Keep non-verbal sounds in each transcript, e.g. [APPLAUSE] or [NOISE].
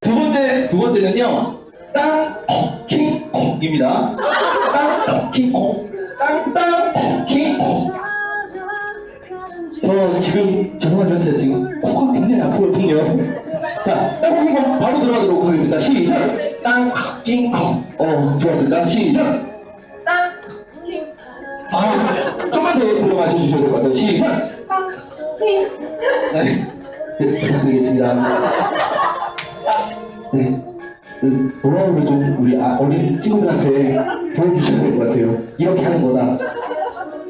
두 번째, 두 번째는요. 땅킹콩입니다. 땅킹콩. 땅땅킹콩. 저 지금 죄송하지만 제가 지금 코가 굉장히 아프거든요. 자, 땅콩콩 바로 들어가도록 하겠습니다. 시작. 땅킹콩. 어, 좋았습니다. 시작. 아, 좀만 더 들어가셔 주셔야 될 것 같아요. 시작. 네, 네, 부탁드리겠습니다. 네. 그 노하우를 좀 우리 아, 어린 친구들한테 보여주셔야 될 것 같아요. 이렇게 하는 거다.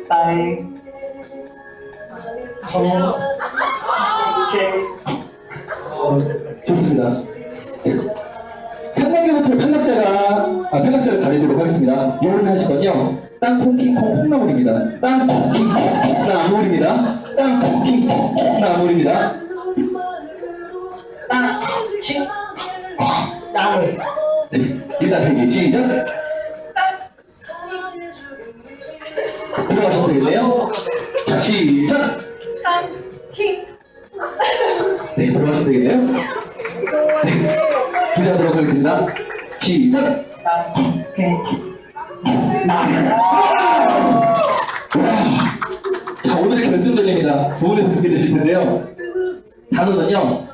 딸, 어, 이렇게. 어, 좋습니다. 네. 3단계부터 탈락자가, 아, 탈락자를 가리도록 하겠습니다. 요런 하실 건요. 땅콩킹콩 콩나물입니다. 땅콩킹콩 콩나물입니다. 땅콩킹콩 콩나물입니다. 땅콩킹 콩 나물. 네, 일단 대기 시작. 들어가셔도 되겠네요. 자, 시작. 네, 들어가셔도 되겠네요. 네, 기대하도록 하겠습니다. 시작. 와, 자, 오늘의 결승전입니다. 두 분이 어떻게 되실 텐데요. 단어는요.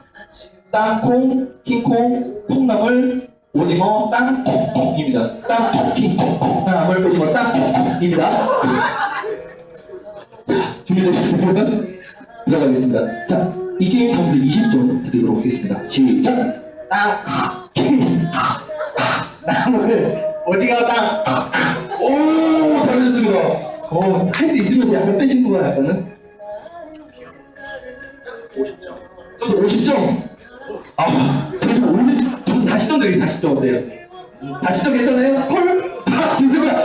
땅콩, 킹콩, 콩나물, 오징어, 땅콩콩입니다. 땅콩, 킹콩, 콩나물, 오징어, 땅콩콩입니다. 자, 준비되셨으면 들어가겠습니다. 자, 이 게임 점수 20점 드리도록 하겠습니다. 시작! 땅콩, 나물, 오징어, 땅. 오, 잘하셨습니다. 오, 할수 있으면서 약간 빼신 거야, 약간은? 50점. 점수 50점? 아, 점수 50, 점수 40점 드리겠습니다. 40점 어때요? 40점 괜찮아요? 콜? 아, 죄송합니다.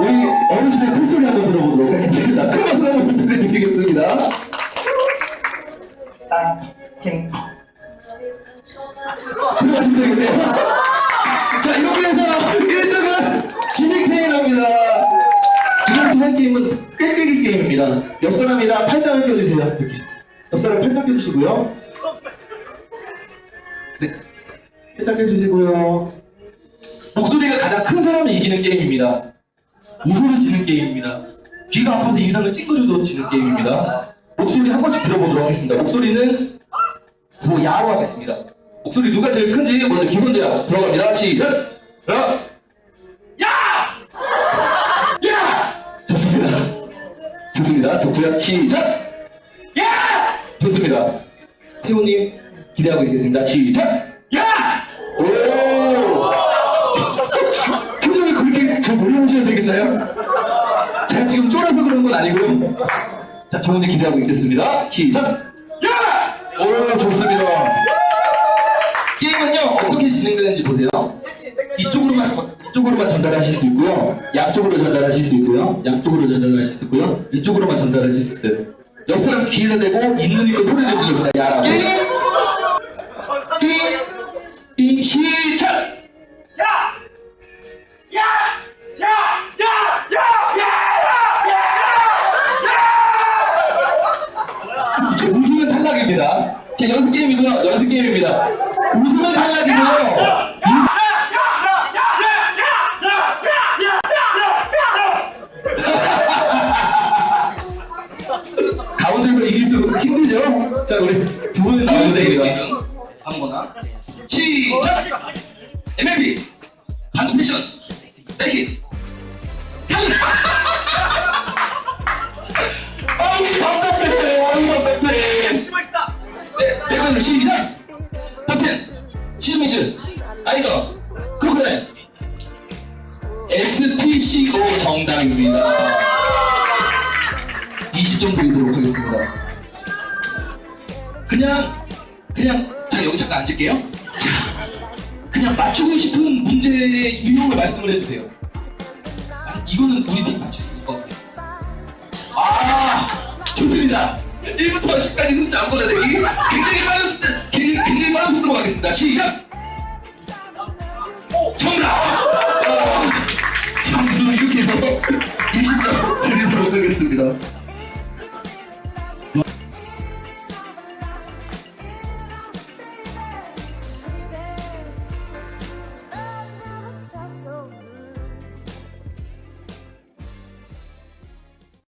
우리 어르신의 콜소리 한번 들어보도록 하겠습니다. 큰 박수 한번 부탁드리겠습니다. 땅, 킹. 들어가시면 되겠네요. 자, 이렇게 해서 1등은 진익테이너입니다. 지금 할 게임은 꾀꾀기 게임입니다. 옆 사람이랑 팔짱을 껴주세요. 이렇게. 옆 사람 팔짱 껴주시고요. 네. 팔짱 껴주시고요. 목소리가 가장 큰 사람이 이기는 게임입니다. 웃음을 지는 게임입니다. 귀가 아파서 인상을 찡그려도 지는 게임입니다. 목소리 한 번씩 들어보도록 하겠습니다. 목소리는 더 야로 하겠습니다. 목소리 누가 제일 큰지 먼저 기선제압 들어갑니다. 시작! 야! 야! 좋습니다. 좋고요. 시작! 야! 좋습니다. 태호님 기대하고 있겠습니다. 시작! 야! 오! 표정이 그렇게 저 몰려오셔야 되겠나요? 제가 지금 쫄아서 그런 건 아니고요. 자, 저분들 기대하고 있겠습니다. 시작! 야! 오, 좋습니다. 게임은요, 어떻게 진행되는지 보세요. 이쪽으로만, 전달하실 수 있고요. 양쪽으로 전달하실 수 있고요. 양쪽으로 전달하실 수 있고요. 이쪽으로만 전달하실 수 있어요. 옆 사람 귀에다 대고 있는 이거 소리를 지릅니다. 야라고. 게임! 게임! 게임 시작! 이제 웃으면 탈락입니다. 자, 연습 게임이고요. 연습 게임입니다. 웃으면 탈락이고요. 시작! MLB! 미션! 내기! [LAUGHS] 아우, 답답해! 아우, 답답해! 심하시다. 네, 백원님 시작! 탑텐! 시즈미즈! 아이거! 크로크다일! STCO 정답입니다. 20점 드리도록 하겠습니다. 그냥, 그냥, 자, 여기 잠깐 앉을게요. 자, 그냥 맞추고 싶은 문제의 유형을 말씀을 해주세요. 아, 이거는 우리 팀 맞출 수 있을 것 같아요. 아, 좋습니다. 1부터 10까지 숫자 안 보내기. 굉장히 빠른 숫자, 굉장히, 굉장히 빠른 속도로 가겠습니다. 시작!